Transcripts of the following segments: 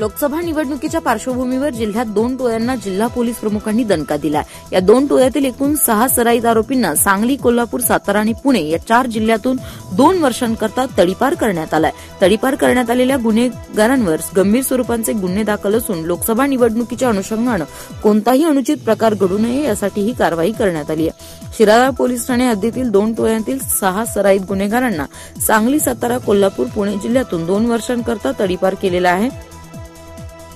लोकसभा निवडणुकीच्या पार्श्वभूमीवर जिल्ह्यात दोन टोळ्यांना जिल्हा पोलीस प्रमुखांनी दणका दिला या दोन टोळ्यातील एकूण सहा सराईत आरोपींना सांगली कोल्हापूर सातारा आणि पुणे या चार जिल्ह्यातून दोन वर्षांकरता तडीपार करण्यात आलाय. तडीपार करण्यात आलेल्या गुन्हेगारांवर गंभीर स्वरूपांचे गुन्हे दाखल असून लोकसभा निवडणुकीच्या अनुषंगानं कोणताही अनुचित प्रकार घडू नये यासाठी ही कारवाई करण्यात आली आहे. शिराळा पोलीस ठाणे हद्दीतील दोन टोळ्यांतील सहा सराईत गुन्हेगारांना सांगली सातारा कोल्हापूर पुणे जिल्ह्यातून दोन वर्षांकरता तडीपार केलेला आहे.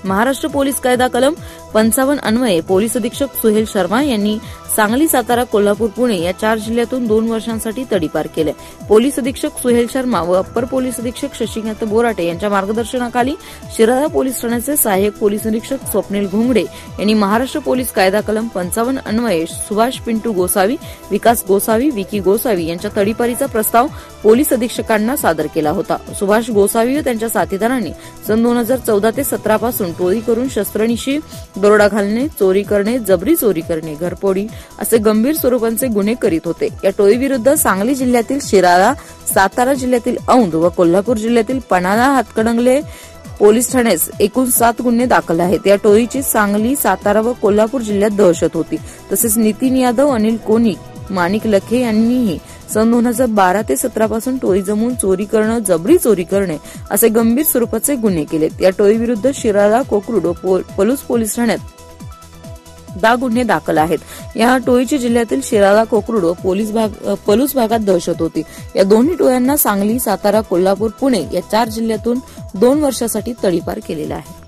महाराष्ट्र पोलीस कायदा कलम पंचावन्न अन्वये पोलीस अधीक्षक सुहेल शर्मा यांनी सांगली सातारा कोल्हापूर पुणे या चार जिल्ह्यातून दोन वर्षांसाठी तडीपार केले. पोलीस अधीक्षक सुहेल शर्मा व अप्पर पोलीस अधीक्षक शशिकांत बोराटे यांच्या मार्गदर्शनाखाली शिराळा पोलीस ठाण्याचे सहाय्यक पोलीस अधीक्षक स्वप्नील घोंगडे यांनी महाराष्ट्र पोलीस कायदा कलम पंचावन्न अन्वये सुभाष पिंटू गोसावी विकास गोसावी विकी गोसावी यांच्या तडीपारीचा प्रस्ताव पोलीस अधीक्षकांना सादर केला होता. सुभाष गोसावी व त्यांच्या साथीदारांनी सन दोन हजार चौदा ते सतरापासून टोळी करून शस्त्रनिशी दरोडा घालणे चोरी करणे जबरी चोरी करणे घरपोडी असे गंभीर स्वरूपाचे गुन्हे करीत होते. या टोळीविरुद्ध सांगली जिल्ह्यातील शिराळा सातारा जिल्ह्यातील औंध व कोल्हापूर जिल्ह्यातील पणाला हातकडंगले पोलीस ठाण्यास एकूण सात गुन्हे दाखल आहेत. या टोळीची सांगली सातारा व कोल्हापूर जिल्ह्यात दहशत होती. तसेच नितीन यादव अनिल कोनिक माणिक लखे यांनीही सन दोन हजार बारा ते सतरा पासून टोळी जमून चोरी करणं जबरी चोरी करणे असे गंभीर स्वरूपाचे गुन्हे केलेत. या टोळीविरुद्ध शिराळा कोकरूड व पलूस पोलीस ठाण्यात दहा गुन्हे दाखल आहेत. या टोळीची जिल्ह्यातील शिराळा कोकरुड पोलीस भाग पलूस भागात दहशत होती. या दोन्ही टोळ्यांना सांगली सातारा कोल्हापूर पुणे या चार जिल्ह्यातून दोन वर्षासाठी तडीपार केलेला आहे.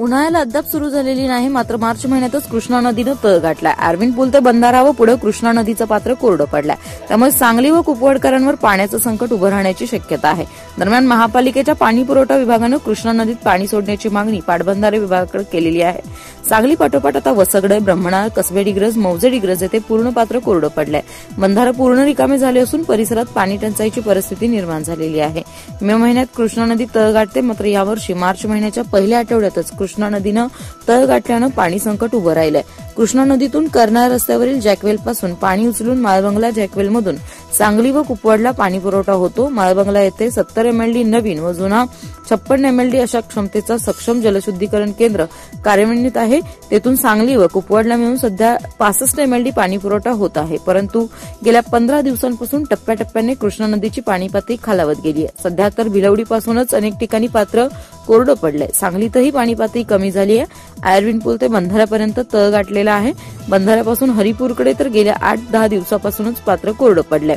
उन्हाळ्याला अद्याप सुरू झालेली नाही मात्र मार्च महिन्यातच कृष्णा नदीनं तळ गाठलाय. आर्विन पुल ते बंधारा व पुढे कृष्णा नदीचं पात्र कोरडं पडलाय. त्यामुळे सांगली व कुपवाडकरांवर पाण्याचं संकट उभं राहण्याची शक्यता आहे. दरम्यान महापालिकेच्या पाणी पुरवठा विभागानं कृष्णा नदीत पाणी सोडण्याची मागणी पाटबंधारे विभागाकडे केलेली आहे. सांगली पाठोपाठ आता वसगडे ब्रह्मणाळ कसबे डिग्रज मौजे डिग्रज येथे पूर्ण पात्र कोरडं पडलंय. बंधारा पूर्ण रिकामे झाले असून परिसरात पाणी टंचाईची परिस्थिती निर्माण झालेली आहे. मे महिन्यात कृष्णा नदी तळ गाठते मात्र यावर्षी मार्च महिन्याच्या पहिल्या आठवड्यातच कृष्णा नदीनं तळ गाठल्यानं पाणी संकट उभं राहिलंय. कृष्णा नदीतून कर्नाळ रस्त्यावरील जॅकवेल पासून पाणी उचलून माळबंगला जॅकवेलमधून सांगली व कुपवाडला पाणी पुरवठा होतो. माळबंगला येथे सत्तर एमएलडी नवीन व जुना छप्पन एमएलडी अशा क्षमतेचा सक्षम जलशुद्धीकरण केंद्र कार्यान्वित आहे. तेथून सांगली व कुपवाडला मिळून सध्या पासष्ट एमएलडी पाणी पुरवठा होत आहे. परंतु गेल्या पंधरा दिवसांपासून टप्प्याटप्प्याने कृष्णा नदीची पाणी पातळी खालावत गेली आहे. सध्या तर भिलवडीपासूनच अनेक ठिकाणी पात्र कोरडं पडलंय. सांगलीतही पाणी पातळी कमी झाली आहे. आयर्विन पूल ते बंधाऱ्यापर्यंत तळ गाठले आहे. बंधाऱ्यापासून हरिपूरकडे तर गेल्या आठ दहा दिवसापासूनच पात्र कोरडं पडलंय.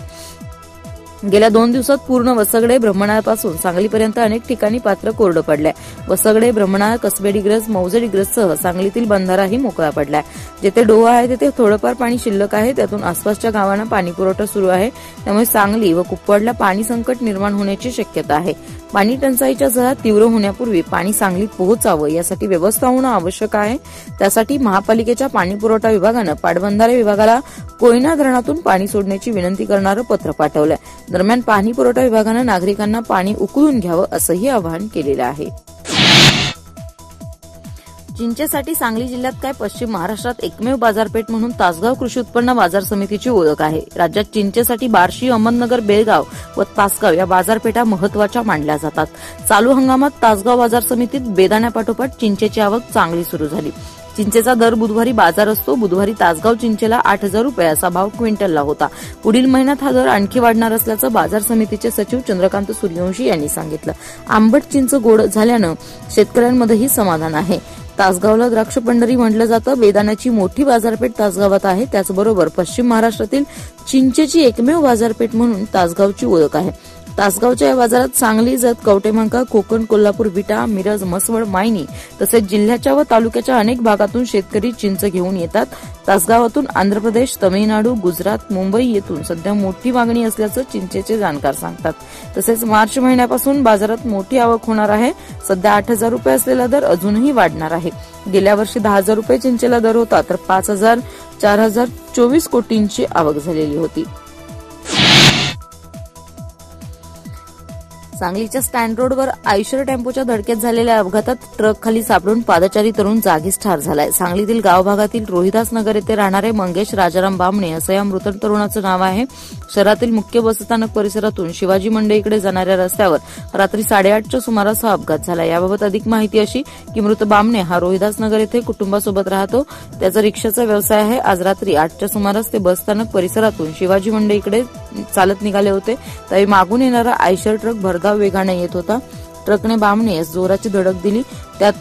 गेल्या दोन दिवसात पूर्ण वसगडे ब्रह्मणापासून सांगलीपर्यंत अनेक ठिकाणी पात्र कोरडं पडलंय. वसगडे ब्रह्मणाळ कसबे डिग्रज मौजे डिग्रजसह सांगलीतील बंधाराही मोकळा पडलाय. जेथे डोहा आहे तिथे थोडंफार पाणी शिल्लक आहे. त्यातून आसपासच्या गावांना पाणी पुरवठा सुरू आहे. त्यामुळे सांगली व कुपवाडला पाणी संकट निर्माण होण्याची शक्यता आहे. पाणी टंचाईच्या झळा तीव्र होण्यापूर्वी पाणी सांगलीत पोहोचावं यासाठी व्यवस्था होणं आवश्यक आहे. त्यासाठी महापालिकेच्या पाणी पुरवठा विभागानं पाटबंधारे विभागाला कोयना धरणातून पाणी सोडण्याची विनंती करणारं पत्र पाठवलंय. दरम्यान पाणी पुरवठा विभागानं नागरिकांना पाणी उकळून घ्यावं असंही आवाहन केलेलं आहे. चिंचेसाठी सांगली जिल्ह्यात काय पश्चिम महाराष्ट्रात एकमेव बाजारपेठ म्हणून तासगाव कृषी उत्पन्न बाजार समितीची ओळख आहे. राज्यात चिंचेसाठी बार्शी अहमदनगर बेळगाव व तासगाव या बाजारपेठा महत्त्वाच्या मानल्या जातात. चालू हंगामात तासगाव बाजार समितीत बेदाण्यापाठोपाठ चिंचेची आवक चांगली सुरू झाली. चिंचेचा दर बुधवारी बाजार असतो. बुधवारी तासगाव चिंचेला आठ हजार रुपये असा भाव क्विंटलला होता. पुढील महिन्यात हा दर आणखी वाढणार असल्याचं बाजार समितीचे सचिव चंद्रकांत सूर्यवंशी यांनी सांगितलं. आंबट चिंच गोड झाल्यानं शेतकऱ्यांमध्येही समाधान आहे. तासगावला द्राक्ष पंढरी म्हटलं जातं. बेदाण्याची मोठी बाजारपेठ तासगावात आहे. त्याचबरोबर पश्चिम महाराष्ट्रातील चिंचेची एकमेव बाजारपेठ म्हणून तासगावची ओळख आहे. तासगावच्या या बाजारात सांगली जत कवटेमंका कोकण कोल्हापूर विटा मिरज मसवड मायनी तसेच जिल्ह्याच्या व तालुक्याच्या अनेक भागातून शेतकरी चिंच घेऊन येतात. तासगावातून आंध्र प्रदेश तमिळनाडू गुजरात मुंबई येथून सध्या मोठी मागणी असल्याचं चिंचेचे जाणकार सांगतात. तसेच मार्च महिन्यापासून बाजारात मोठी आवक होणार आहे. सध्या आठ हजार रुपये असलेला दर अजूनही वाढणार आहे. गेल्या वर्षी दहा हजार रुपये चिंचेला दर होता तर पाच हजार चार हजार चोवीस कोटींची आवक झालेली होती. सांगलीच्या स्टँड रोडवर आयशर टेम्पोच्या धडकेत झालेल्या अपघातात ट्रक खाली सापडून पादचारी तरुण जागीच ठार झालाय. सांगलीतील गाव भागातील रोहिदास नगर येथे राहणारे मंगेश राजाराम बामणे असं या मृत तरुणाचं नाव आहे. शहरातील मुख्य बसस्थानक परिसरातून शिवाजी मंडईकडे जाणाऱ्या रस्त्यावर रात्री साडेआठच्या सुमारास हा अपघात झाला. याबाबत अधिक माहिती अशी की मृत बामणे हा रोहिदास नगर येथे कुटुंबासोबत राहतो. त्याचा रिक्षाचा व्यवसाय आहे. आज रात्री आठच्या सुमारास ते बसस्थानक परिसरातून शिवाजी मंडईकडे चालत निघाले होते. त्यावेळी मागून येणारा आयशर ट्रक भरधाव वेगाने येत होता. ट्रकने बामणे यास जोराची धडक दिली. त्यात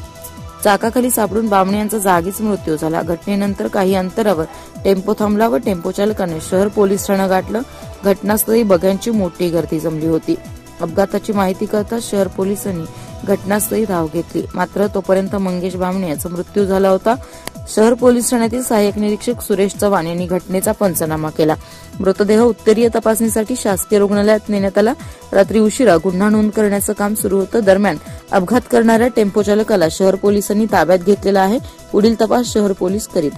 चाकाखाली सापडून बामणे यांचा जागीच मृत्यू झाला. घटनेनंतर काही अंतरावर टेम्पो थांबला व टेम्पो चालकाने शहर पोलीस ठाणं गाठलं. घटनास्थळी बघ्यांची मोठी गर्दी जमली होती. अपघाताची माहिती करता शहर पोलिसांनी घटनास्थळी धाव घेतली. मात्र तोपर्यंत मंगेश बामणे याचा मृत्यू झाला होता. शहर पोलीस ठाण्यातील सहाय्यक निरीक्षक सुरेश चव्हाण यांनी घटनेचा पंचनामा केला. मृतदेह उत्तरीय तपासणीसाठी शासकीय रुग्णालयात नेण्यात आला. रात्री उशिरा गुन्हा नोंद करण्याचं काम सुरू होतं. दरम्यान अपघात करणाऱ्या टेम्पो चालकाला शहर पोलिसांनी ताब्यात घेतलेला आहे. पुढील तपास शहर पोलीस करीत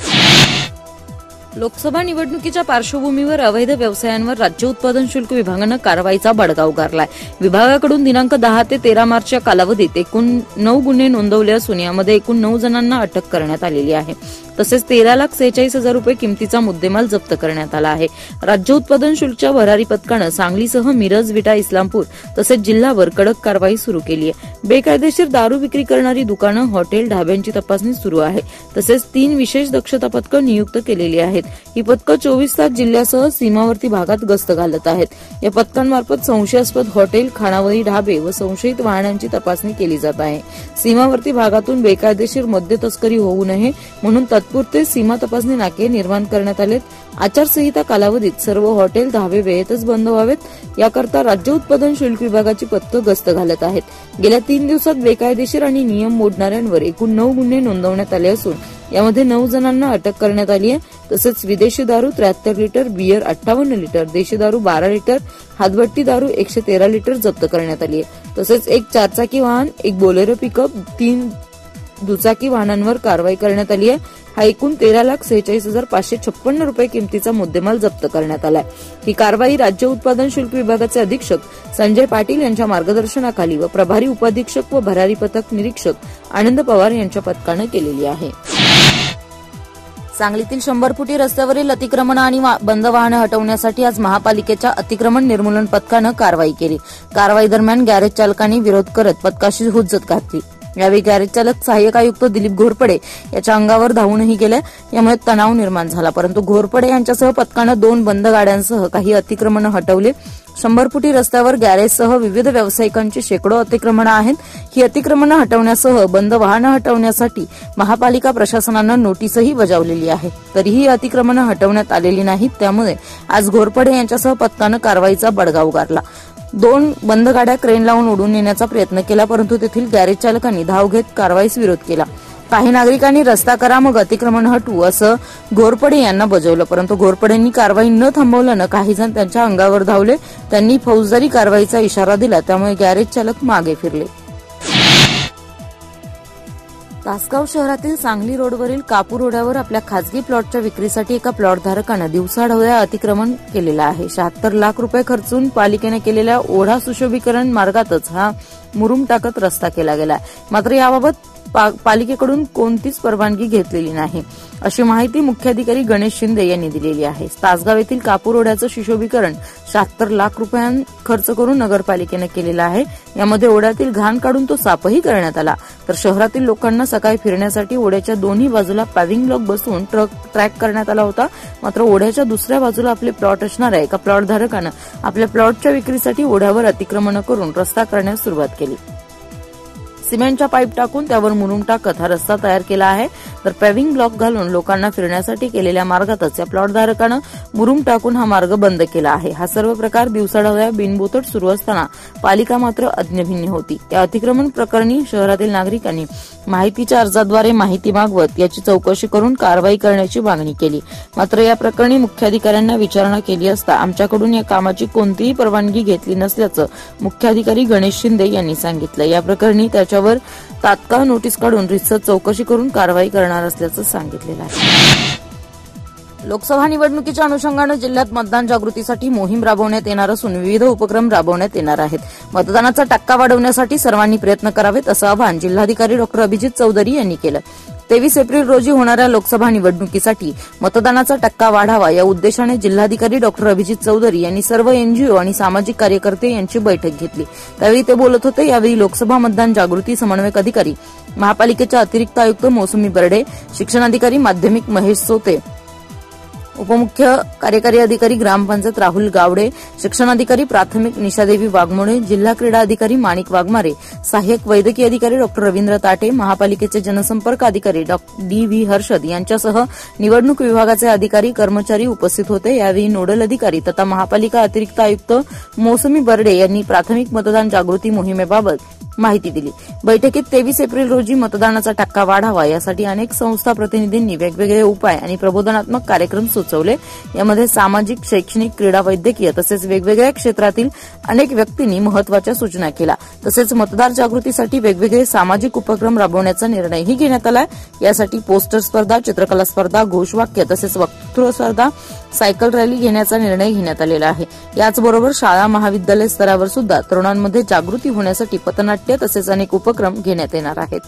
लोकसभा निवडणुकीच्या पार्श्वभूमीवर अवैध व्यवसायांवर राज्य उत्पादन शुल्क विभागानं कारवाईचा बडगा उगारलाय. विभागाकडून दिनांक दहा ते तेरा मार्च या कालावधीत एकूण नऊ गुन्हे नोंदवले असून यामध्ये एकूण नऊ जणांना अटक करण्यात आलेली आहे. तसेच तेरा लाख सेहेचाळीस हजार रुपये किमतीचा मुद्देमाल जप्त करण्यात आला आहे. राज्य उत्पादन शुल्कच्या भरारी पथकानं सांगलीसह मिरज विटा इस्लामपूर तसेच जिल्हावर कडक कारवाई सुरू केली आहे. बेकायदेशीर दारू विक्री करणारी दुकानं हॉटेल ढाब्यांची तपासणी सुरू आहे. तसेच तीन विशेष दक्षता पथकं नियुक्त केलेली आहेत. ही पथकं चोवीस तास जिल्ह्यासह सीमावर्ती भागात गस्त घालत आहेत. या पथकांमार्फत संशयास्पद हॉटेल खानावळी ढाबे व संशयित वाहनांची तपासणी केली जात आहे. सीमावर्ती भागातून बेकायदेशीर मद्य तस्करी होऊ नये म्हणून तात्पुरते सीमा तपासणी नाके निर्माण करण्यात आलेत. आचारसंहिता कालावधीत सर्व हॉटेल धावे वेळेतच बंद व्हावेत. याकरता राज्य उत्पादन शुल्क विभागाची पथकं गस्त घालत आहेत. गेल्या तीन दिवसात बेकायदेशीर आणि नियम मोडणाऱ्यांवर एकूण नऊ गुन्हे नोंदवण्यात आले असून यामध्ये नऊ जणांना अटक करण्यात आली आहे. तसंच विदेशी दारू त्र्याहत्तर लिटर बियर अठ्ठावन्न लिटर देशी दारू बारा लिटर हातभट्टी दारू एकशे तेरा लिटर जप्त करण्यात आली आहे. तसेच एक चारचाकी वाहन एक बोलेरो पिकअप तीन दुचाकी वाहनांवर कारवाई करण्यात आली आहे. हा एकूण तेरा लाख सेहेचाळीस हजार पाचशे छप्पन्न रुपये किमतीचा मुद्देमाल जप्त करण्यात आलाय. ही कारवाई राज्य उत्पादन शुल्क विभागाचे अधीक्षक संजय पाटील यांच्या मार्गदर्शनाखाली व प्रभारी उपाधीक्षक व भरारी पथक निरीक्षक आनंद पवार यांच्या पथकानं केलेली आहे. सांगलीतील शंभर फुटी रस्त्यावरील अतिक्रमण आणि वा- बंद वाहनं हटवण्यासाठी आज महापालिकेच्या अतिक्रमण निर्मूलन पथकानं कारवाई केली. कारवाई दरम्यान गॅरेज चालकांनी विरोध करत पथकाशी हुज्जत घातली. यावेळी गॅरेज चालक सहाय्यक आयुक्त दिलीप घोरपडे याच्या अंगावर धावूनही गेले. यामुळे तणाव निर्माण झाला. परंतु घोरपडे यांच्यासह पथकानं दोन बंद गाड्यांसह काही अतिक्रमण हटवले. शंभर फुटी रस्त्यावर गॅरेजसह विविध व्यावसायिकांची शेकडो अतिक्रमणं आहेत. ही अतिक्रमणं हटवण्यासह बंद वाहनं हटवण्यासाठी महापालिका प्रशासनानं नोटीसही बजावलेली आहे. तरीही ही अतिक्रमणं हटवण्यात आलेली नाहीत. त्यामुळे आज घोरपडे यांच्यासह पथकानं कारवाईचा बडगा उगारला. दोन बंद गाड्या क्रेन लावून उडून नेण्याचा प्रयत्न केला परंतु तेथील गॅरेज चालकांनी धाव घेत कारवाईस विरोध केला. काही नागरिकांनी रस्ता करा मग अतिक्रमण हटवू असं घोरपडे यांना बजावलं परंतु घोरपडेंनी कारवाई न थांबवल्यानं काही जण त्यांच्या अंगावर धावले त्यांनी फौजदारी कारवाईचा इशारा दिला त्यामुळे गॅरेज चालक मागे फिरले. तासगाव शहरातील सांगली रोडवरील कापूर रोड्यावर आपल्या खासगी प्लॉटच्या विक्रीसाठी एका प्लॉटधारकानं दिवसाढवळ्या अतिक्रमण केलेलं आहे. शहात्तर लाख रुपये खर्चून पालिकेने केलेल्या ओढा सुशोभीकरण मार्गातच हा मुरुम टाकत रस्ता केला गेला मात्र याबाबत पा- पालिकेकडून कोणतीच परवानगी घेतलेली नाही. अशी माहिती मुख्याधिकारी गणेश शिंदे यांनी दिलेली आहे. तासगाव येथील कापूर ओढ्याचं सुशोभीकरण शहात्तर लाख रुपयां खर्च करून नगरपालिकेनं केलेलं आहे. यामध्ये ओढ्यातील घाण काढून तो साफही करण्यात आला. तर शहरातील लोकांना सकाळी फिरण्यासाठी ओढ्याच्या दोन्ही बाजूला पॅविंग ब्लॉक बसवून ट्रक ट्रॅक करण्यात आला होता. मात्र ओढ्याच्या दुसऱ्या बाजूला आपले प्लॉट असणाऱ्या एका प्लॉटधारकानं आपल्या प्लॉटच्या विक्रीसाठी ओढ्यावर अतिक्रमण करून रस्ता करण्यास सुरुवात केली. सिमेंटच्या पाईप टाकून त्यावर मुरुम टाकत हा रस्ता तयार केला आहे. तर पॅव्हिंग ब्लॉक घालून लोकांना फिरण्यासाठी केलेल्या मार्गातच या प्लॉटधारकानं मुरुम टाकून हा मार्ग बंद केला आहे. हा सर्व प्रकार दिवसाढवळ्या बिनबोतट सुरू असताना पालिका मात्र अज्ञभिन्न होती. या अतिक्रमण प्रकरणी शहरातील नागरिकांनी माहितीच्या अर्जाद्वारे माहिती मागवत याची चौकशी करून कारवाई करण्याची मागणी केली. मात्र या प्रकरणी मुख्याधिकाऱ्यांना विचारणा केली असता आमच्याकडून या कामाची कोणतीही परवानगी घेतली नसल्याचं मुख्याधिकारी गणेश शिंदे यांनी सांगितलं. या प्रकरणी त्याच्या त्याच्यावर तात्काळ नोटीस काढून रितसर चौकशी करून कारवाई करणार असल्याचं सांगितलेलं आहे. लोकसभा निवडणुकीच्या अनुषंगानं जिल्ह्यात मतदान जागृतीसाठी मोहीम राबवण्यात येणार असून विविध उपक्रम राबवण्यात येणार आहेत. मतदानाचा टक्का वाढवण्यासाठी सर्वांनी प्रयत्न करावेत असं आवाहन जिल्हाधिकारी डॉक्टर अभिजित चौधरी यांनी केलं. तेवीस एप्रिल रोजी होणाऱ्या लोकसभा निवडणुकीसाठी मतदानाचा टक्का वाढावा या उद्देशाने जिल्हाधिकारी डॉक्टर अभिजित चौधरी यांनी सर्व एनजीओ आणि सामाजिक कार्यकर्ते यांची बैठक घेतली. त्यावेळी ते बोलत होते यावेळी लोकसभा मतदान जागृती समन्वयक अधिकारी महापालिकेच्या अतिरिक्त आयुक्त मोसमी बर्डे शिक्षणाधिकारी माध्यमिक महेश सोते उपमुख्य कार्यकारी अधिकारी ग्रामपंचायत राहुल गावडे शिक्षणाधिकारी प्राथमिक निशादेवी वाघमोडे जिल्हा क्रीडा अधिकारी माणिक वाघमारे सहाय्यक वैद्यकीय अधिकारी डॉक्टर रवींद्र ताटे महापालिकेचे जनसंपर्क अधिकारी डॉ. डी व्ही हर्षद यांच्यासह निवडणूक विभागाचे अधिकारी कर्मचारी उपस्थित होते. यावेळी नोडल अधिकारी तथा महापालिका अतिरिक्त आयुक्त मोसमी बर्डे यांनी प्राथमिक मतदान जागृती मोहिमेबाबत माहिती दिली. बैठकीत तेवीस एप्रिल रोजी मतदानाचा टक्का वाढावा यासाठी अनेक संस्था प्रतिनिधींनी वेगवेगळे उपाय आणि प्रबोधनात्मक कार्यक्रम सुचवले. यामध्ये सामाजिक शैक्षणिक क्रीडा वैद्यकीय तसेच वेगवेगळ्या क्षेत्रातील अनेक व्यक्तींनी महत्त्वाच्या सूचना केल्या. तसेच मतदार जागृतीसाठी वेगवेगळे सामाजिक उपक्रम राबवण्याचा निर्णयही घेण्यात आला यासाठी पोस्टर स्पर्धा चित्रकला स्पर्धा घोषवाक्य तसेच वक्तृत्व स्पर्धा सायकल रॅली घेण्याचा निर्णय घेण्यात आलेला आहे. याचबरोबर शाळा महाविद्यालय स्तरावर सुद्धा तरुणांमध्ये जागृती होण्यासाठी पथनाट्य तसेच अनेक उपक्रम घेण्यात येणार आहेत.